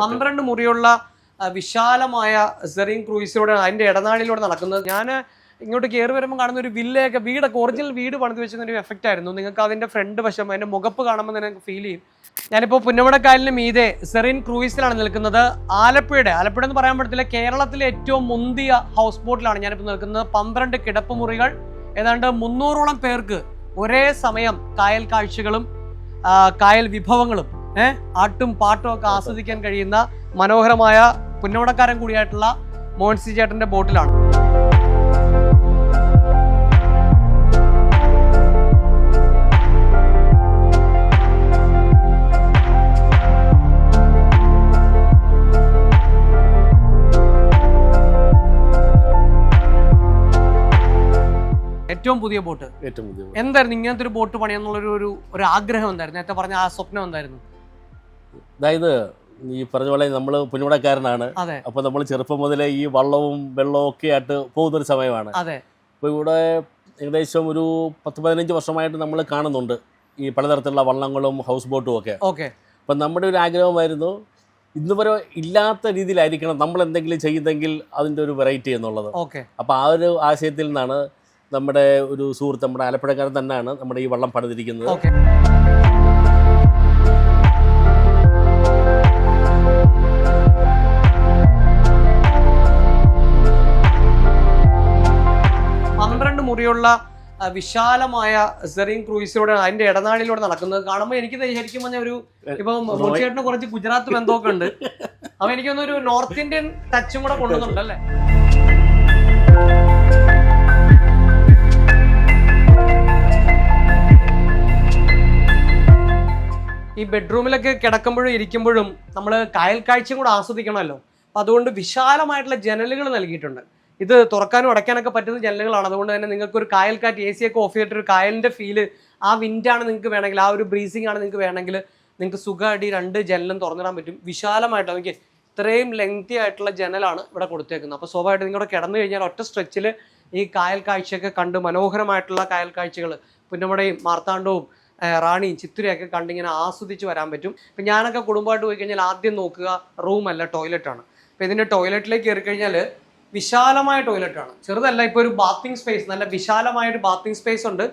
പന്ത്രണ്ട് മുറിയുള്ള വിശാലമായ സെറീൻ ക്രൂയിസിലൂടെ അതിന്റെ ഇടനാളിലൂടെ നടക്കുന്നത്. ഞാൻ ഇങ്ങോട്ട് കയറി വരുമ്പോൾ കാണുന്ന ഒരു വില്ലയൊക്കെ വീടൊക്കെ ഒറിജിനൽ വീട് പണിത് വെച്ചിരുന്ന ഒരു എഫക്റ്റ് ആയിരുന്നു. നിങ്ങൾക്ക് അതിന്റെ ഫ്രണ്ട് വശം അതിന്റെ മുഖപ്പ് കാണുമ്പോൾ തന്നെ ഫീൽ ചെയ്യും. ഞാനിപ്പോൾ പുന്നമടക്കായലിന് മീതെ സെറീൻ ക്രൂയിസിലാണ് നിൽക്കുന്നത്. ആലപ്പുഴയുടെ ആലപ്പുഴ എന്ന് പറയാൻ പറ്റത്തില്ല കേരളത്തിലെ ഏറ്റവും മുന്തിയ ഹൗസ് ബോട്ടിലാണ് ഞാനിപ്പോൾ നിൽക്കുന്നത്. പന്ത്രണ്ട് കിടപ്പ് മുറികൾ ഏതാണ്ട് മുന്നൂറോളം പേർക്ക് ഒരേ സമയം കായൽ കാഴ്ചകളും കായൽ വിഭവങ്ങളും ഏഹ് ആട്ടും പാട്ടും ഒക്കെ ആസ്വദിക്കാൻ കഴിയുന്ന മനോഹരമായ പുന്നമടക്കാരൻ കൂടിയായിട്ടുള്ള മോൻസി ചേട്ടന്റെ ബോട്ടിലാണ്. ഏറ്റവും പുതിയ ബോട്ട്. ഏറ്റവും പുതിയ എന്തായിരുന്നു ഇങ്ങനത്തെ ഒരു ബോട്ട് പണിയെന്നുള്ളൊരു ഒരു ഒരു ആഗ്രഹം എന്തായിരുന്നു? നേരത്തെ പറഞ്ഞ ആ സ്വപ്നം എന്തായിരുന്നു? അതായത് ഈ പറഞ്ഞ പോലെ നമ്മൾ പുന്നമടക്കാരനാണ് അതെ. അപ്പൊ നമ്മൾ ചെറുപ്പം മുതലേ ഈ വള്ളവും വെള്ളവും ഒക്കെ ആയിട്ട് പോകുന്ന ഒരു സമയമാണ്. അതെ. അപ്പോൾ ഇവിടെ ഏകദേശം ഒരു പത്ത് പതിനഞ്ച് വർഷമായിട്ട് നമ്മൾ കാണുന്നുണ്ട് ഈ പലതരത്തിലുള്ള വള്ളങ്ങളും ഹൗസ് ബോട്ടും ഒക്കെ. അപ്പൊ അപ്പം നമ്മുടെ ഒരു ആഗ്രഹമായിരുന്നു ഇന്ന് വരെ ഇല്ലാത്ത രീതിയിലായിരിക്കണം നമ്മൾ എന്തെങ്കിലും ചെയ്യുന്നെങ്കിൽ അതിന്റെ ഒരു വെറൈറ്റി എന്നുള്ളത്. അപ്പൊ അപ്പോൾ ആ ഒരു ആശയത്തിൽ നിന്നാണ് നമ്മുടെ ഒരു സുഹൃത്ത് നമ്മുടെ ആലപ്പുഴക്കാരൻ തന്നെയാണ് നമ്മുടെ ഈ വള്ളം പണിതിരിക്കുന്നത്. ആ, വിശാലമായ സെറീൻ ക്രൂയിസിലൂടെ അതിന്റെ ഇടനാളിലൂടെ നടക്കുന്നത്. കാണുമ്പോൾ എനിക്ക് ശരിക്കും പറഞ്ഞ ഒരു ഇപ്പൊ മുൻചേട്ടന് കുറച്ച് ഗുജറാത്ത് ബന്ധമൊക്കെ ഉണ്ട്. അപ്പൊ എനിക്കൊന്ന് ഒരു നോർത്ത് ഇന്ത്യൻ ടച്ചും കൂടെ കൊണ്ടുവന്നുണ്ട് അല്ലേ? ഈ ബെഡ്റൂമിലൊക്കെ കിടക്കുമ്പോഴും ഇരിക്കുമ്പോഴും നമ്മൾ കായൽ കാഴ്ചയും കൂടെ ആസ്വദിക്കണമല്ലോ. അപ്പം അതുകൊണ്ട് വിശാലമായിട്ടുള്ള ജനലുകൾ നൽകിയിട്ടുണ്ട്. ഇത് തുറക്കാനും അടയ്ക്കാനൊക്കെ പറ്റുന്ന ജനലുകളാണ്. അതുകൊണ്ട് തന്നെ നിങ്ങൾക്ക് ഒരു കായൽ കാറ്റ് എ സി ഒക്കെ ഓഫ് ചെയ്തിട്ട് ഒരു കായലിന്റെ ഫീൽ ആ വിൻഡാണ് നിങ്ങൾക്ക് വേണമെങ്കിൽ ആ ഒരു ബ്രീസിംഗ് ആണ് നിങ്ങൾക്ക് വേണമെങ്കിൽ നിങ്ങൾക്ക് സുഖമായിട്ട് ഈ രണ്ട് ജനലും തുറന്നിടാൻ പറ്റും. വിശാലമായിട്ട് എനിക്ക് ഇത്രയും ലെങ്തി ആയിട്ടുള്ള ജനലാണ് ഇവിടെ കൊടുത്തേക്കുന്നത്. അപ്പോൾ സ്വാഭാവികമായിട്ട് നിങ്ങളുടെ കിടന്നു കഴിഞ്ഞാൽ ഒറ്റ സ്ട്രെച്ചിൽ ഈ കായൽ കാഴ്ചയൊക്കെ കണ്ട് മനോഹരമായിട്ടുള്ള കായൽ കാഴ്ചകൾ പുന്നമടയും മാർത്താണ്ഡവും റാണിയും ചിത്തിരയൊക്കെ കണ്ടിങ്ങനെ ആസ്വദിച്ച് വരാൻ പറ്റും. ഇപ്പം ഞാനൊക്കെ കുടുംബമായിട്ട് പോയി കഴിഞ്ഞാൽ ആദ്യം നോക്കുക റൂമല്ല ടോയ്ലറ്റാണ്. അപ്പോൾ ഇതിന്റെ ടോയ്ലറ്റിലേക്ക് കയറി കഴിഞ്ഞാൽ വിശാലമായ ടോയ്ലറ്റാണ് ചെറുതല്ല ഇപ്പോൾ ഒരു ബാത്തിങ് സ്പേസ് നല്ല വിശാലമായ ഒരു ബാത്തിങ് സ്പേസ് ഉണ്ട്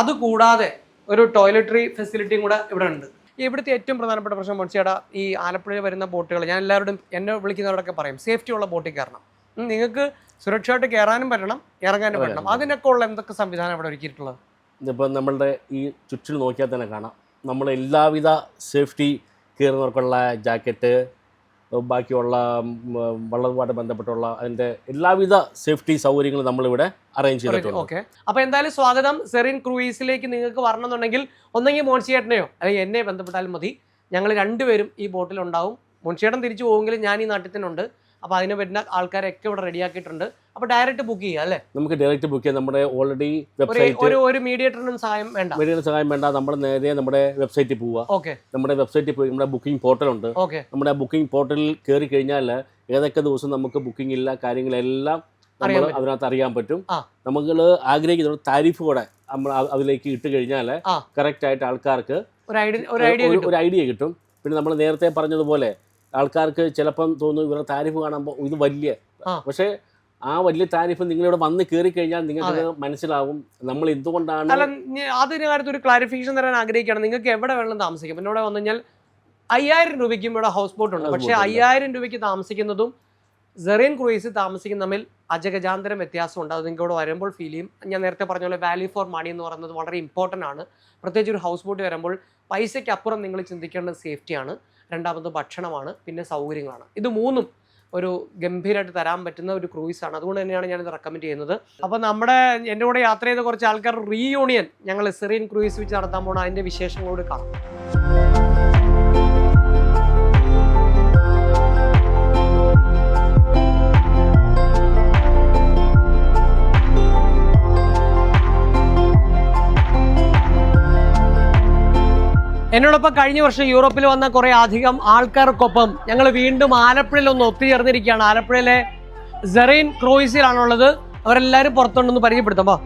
അതുകൂടാതെ ഒരു ടോയ്ലറ്ററി ഫെസിലിറ്റിയും കൂടെ ഇവിടെ ഉണ്ട്. ഇവിടുത്തെ ഏറ്റവും പ്രധാനപ്പെട്ട പ്രശ്നം മനുഷ്യടാ ഈ ആലപ്പുഴയിൽ വരുന്ന ബോട്ടുകൾ. ഞാൻ എല്ലാവരോടും എന്നെ വിളിക്കുന്നവരോടൊക്കെ പറയും സേഫ്റ്റി ഉള്ള ബോട്ടിൽ കയറണം. നിങ്ങൾക്ക് സുരക്ഷയായിട്ട് കയറാനും പറ്റണം ഇറങ്ങാനും പറ്റണം. അതിനൊക്കെ ഉള്ള എന്തൊക്കെ സംവിധാനം ഇവിടെ ഒരുക്കിയിട്ടുള്ളത്? ഇതിപ്പോൾ നമ്മളുടെ ഈ ചുറ്റിൽ നോക്കിയാൽ തന്നെ കാണാം. നമ്മൾ എല്ലാവിധ സേഫ്റ്റി കയറുന്നവർക്കുള്ള ജാക്കറ്റ് ബാക്കിയുള്ള വള്ളതുമായിട്ട് വള്ളവുമായിട്ട് ബന്ധപ്പെട്ടുള്ള അതിന്റെ എല്ലാവിധ സേഫ്റ്റി സൗകര്യങ്ങളും നമ്മളിവിടെ അറേഞ്ച് ചെയ്തിട്ടുണ്ട്. ഓക്കെ അപ്പൊ എന്തായാലും സ്വാഗതം. സെറിൻ ക്രൂയിസിലേക്ക് നിങ്ങൾക്ക് വരണമെന്നുണ്ടെങ്കിൽ ഒന്നെങ്കിൽ മോൺസിയേട്ടനെയോ അല്ലെങ്കിൽ എന്നെ ബന്ധപ്പെട്ടാലും മതി. ഞങ്ങൾ രണ്ടുപേരും ഈ ബോട്ടിൽ ഉണ്ടാവും മോൺസിയേട്ടൻ തിരിച്ചു പോകുമെങ്കിലും ഞാൻ ഈ നാട്ടിൽ തന്നെ ഉണ്ട് അപ്പൊ അതിന് വരുന്ന ആൾക്കാരൊക്കെ ഇവിടെ റെഡിയാക്കിയിട്ടുണ്ട്. അപ്പൊ ഡയറക്റ്റ് ബുക്ക് ചെയ്യാം അല്ലേ? നമുക്ക് ഡയറക്റ്റ് ബുക്ക് ചെയ്യാം. നമ്മുടെ ഓൾറെഡി വെബ്സൈറ്റ് ഒരു ഒരു മീഡിയേറ്ററിനും സഹായം വേണ്ട. വീടിന് സഹായം വേണ്ട. നമ്മൾ നേരെ നമ്മുടെ വെബ്സൈറ്റിൽ പോവുക. ഓക്കെ. നമ്മുടെ വെബ്സൈറ്റിൽ പോയി നമ്മുടെ ബുക്കിംഗ് പോർട്ടൽ ഉണ്ട്. ഓക്കെ. നമ്മുടെ ബുക്കിംഗ് പോർട്ടലിൽ കയറി കഴിഞ്ഞാൽ ഏതൊക്കെ ദിവസം നമുക്ക് ബുക്കിംഗ് ഇല്ല കാര്യങ്ങളെല്ലാം നമ്മൾ അതിനകത്ത് അറിയാൻ പറ്റും. നമുക്ക് നമ്മൾ ആഗ്രഹിക്കുന്ന താരിഫ് കൂടെ നമ്മൾ അതിലേക്ക് ഇട്ട് കഴിഞ്ഞാൽ. കറക്റ്റ് ആയിട്ട് ആൾക്കാർക്ക് ഒരു ഐഡിയ കിട്ടും. പിന്നെ നമ്മൾ നേരത്തെ പറഞ്ഞതുപോലെ ആൾക്കാർക്ക് ചിലപ്പം തോന്നും ഇവരുടെ താരിഫ് കാണുമ്പോൾ ഇത് വലിയ. പക്ഷേ ആ വലിയ താരിഫ് നിങ്ങളിവിടെ വന്ന് കയറി കഴിഞ്ഞാൽ നിങ്ങൾക്ക് മനസ്സിലാവും നമ്മൾ എന്തുകൊണ്ടാണ് അല്ല അതിന് കാര്യത്തിൽ ഒരു ക്ലാരിഫിക്കേഷൻ തരാൻ ആഗ്രഹിക്കുകയാണ്. നിങ്ങൾക്ക് എവിടെ വേണമെങ്കിലും താമസിക്കാം. എന്നോട് വന്നു കഴിഞ്ഞാൽ അയ്യായിരം രൂപയ്ക്ക് ഇവിടെ ഹൗസ് ബോട്ട് ഉണ്ട്. പക്ഷേ. അയ്യായിരം രൂപയ്ക്ക് താമസിക്കുന്നതും സെറീൻ ക്രൂയിസ് താമസിക്കുന്ന തമ്മിൽ അജഗജാന്തരം വ്യത്യാസമുണ്ട് അത് നിങ്ങൾക്ക് ഇവിടെ വരുമ്പോൾ ഫീൽ ചെയ്യും. ഞാൻ നേരത്തെ പറഞ്ഞ പോലെ വാല്യൂ ഫോർ മണി എന്ന് പറയുന്നത് വളരെ ഇമ്പോർട്ടന്റ് ആണ്. പ്രത്യേകിച്ച് ഒരു ഹൗസ് ബോട്ട് വരുമ്പോൾ പൈസയ്ക്ക് അപ്പുറം നിങ്ങൾ ചിന്തിക്കേണ്ടത് സേഫ്റ്റിയാണ് രണ്ടാമത് ഭക്ഷണമാണ് പിന്നെ സൗകര്യങ്ങളാണ്. ഇത് മൂന്നും ഒരു ഗംഭീരമായിട്ട് തരാൻ പറ്റുന്ന ഒരു ക്രൂയിസ് ആണ്. അതുകൊണ്ട് തന്നെയാണ് ഞാനിത് റെക്കമെൻഡ് ചെയ്യുന്നത്. അപ്പോൾ നമ്മുടെ എന്റെ കൂടെ യാത്ര ചെയ്ത കുറച്ച് ആൾക്കാർ റീയൂണിയൻ ഞങ്ങൾ സിറിയൻ ക്രൂയിസ് വെച്ച് നടത്താൻ പോകണം അതിന്റെ വിശേഷങ്ങളോട് കാണാം. എന്നോടൊപ്പം കഴിഞ്ഞ വർഷം യൂറോപ്പിൽ വന്ന കുറേ അധികം ആൾക്കാർക്കൊപ്പം ഞങ്ങൾ വീണ്ടും ആലപ്പുഴയിൽ ഒന്ന് ഒത്തുചേർന്നിരിക്കുകയാണ്. ആലപ്പുഴയിലെ സെറീൻ ക്രൂയിസിലാണുള്ളത്. അവരെല്ലാവരും പുറത്തുണ്ടെന്ന് പരിചയപ്പെടുത്തുമ്പോ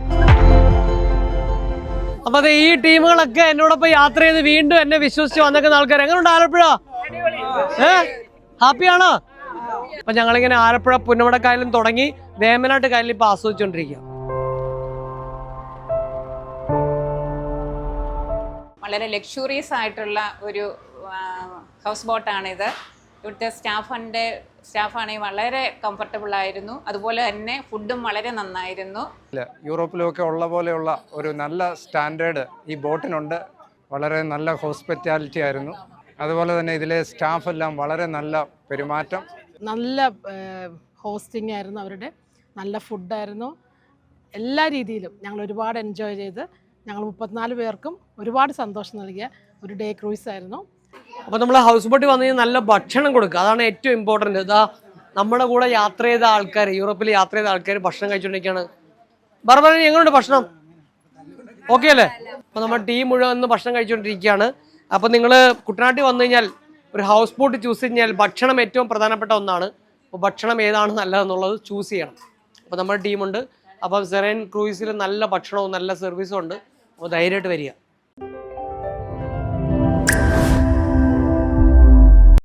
അപ്പൊ അതെ ഈ ടീമുകളൊക്കെ എന്നോടൊപ്പം യാത്ര ചെയ്ത് വീണ്ടും എന്നെ വിശ്വസിച്ച് വന്നേക്കുന്ന ആൾക്കാർ എങ്ങനെയുണ്ട് ആലപ്പുഴ? ഏ? ഹാപ്പിയാണോ? അപ്പൊ ഞങ്ങളിങ്ങനെ ആലപ്പുഴ പുന്നമടക്കായലും തുടങ്ങി വേമനാട്ട് കായലിൽ ഇപ്പൊ ആസ്വദിച്ചുകൊണ്ടിരിക്കുക വളരെ ലക്ഷൂറിയസ് ആയിട്ടുള്ള ഒരു ഹൗസ് ബോട്ടാണിത് ഇവിടുത്തെ സ്റ്റാഫിന്റെ സ്റ്റാഫാണെങ്കിൽ വളരെ കംഫർട്ടബിൾ ആയിരുന്നു. അതുപോലെ തന്നെ ഫുഡും വളരെ നന്നായിരുന്നു. യൂറോപ്പിലൊക്കെ ഉള്ള പോലെയുള്ള ഒരു നല്ല സ്റ്റാൻഡേർഡ് ഈ ബോട്ടിനുണ്ട്. വളരെ നല്ല ഹോസ്പിറ്റാലിറ്റി ആയിരുന്നു. അതുപോലെ തന്നെ ഇതിലെ സ്റ്റാഫ് എല്ലാം വളരെ നല്ല പെരുമാറ്റം. നല്ല ഹോസ്റ്റിംഗ് ആയിരുന്നു അവരുടെ. നല്ല ഫുഡായിരുന്നു എല്ലാ രീതിയിലും ഞങ്ങൾ ഒരുപാട് എൻജോയ് ചെയ്ത്. ഞങ്ങൾ മുപ്പത്തിനാല് പേർക്കും ഒരുപാട് സന്തോഷം നൽകിയ ഒരു ഡേ ക്രൂയിസ് ആയിരുന്നു. അപ്പോൾ നമ്മൾ ഹൗസ് ബോട്ടിൽ വന്നു കഴിഞ്ഞാൽ നല്ല ഭക്ഷണം കൊടുക്കുക. അതാണ് ഏറ്റവും ഇമ്പോർട്ടന്റ് ഇതാ നമ്മുടെ കൂടെ യാത്ര ചെയ്ത ആൾക്കാർ യൂറോപ്പിൽ യാത്ര ചെയ്ത ആൾക്കാർ ഭക്ഷണം കഴിച്ചുകൊണ്ടിരിക്കുകയാണ് ബർബറ എങ്ങനെയുണ്ട് ഭക്ഷണം? ഓക്കെ അല്ലേ? അപ്പോൾ നമ്മുടെ ടീം മുഴുവൻ ഭക്ഷണം കഴിച്ചുകൊണ്ടിരിക്കുകയാണ് അപ്പോൾ നിങ്ങൾ കുട്ടനാട്ടിൽ വന്നു കഴിഞ്ഞാൽ ഒരു ഹൗസ് ബോട്ട് ചൂസ് കഴിഞ്ഞാൽ ഭക്ഷണം ഏറ്റവും പ്രധാനപ്പെട്ട ഒന്നാണ്. അപ്പോൾ ഭക്ഷണം ഏതാണ് നല്ലതെന്നുള്ളത് ചൂസ് ചെയ്യണം. അപ്പോൾ നമ്മുടെ ടീമുണ്ട് അപ്പം സെറൈൻ ക്രൂയിസിൽ നല്ല ഭക്ഷണവും നല്ല സർവീസും ഉണ്ട്. അപ്പോൾ ധൈര്യമായിട്ട് വരിക.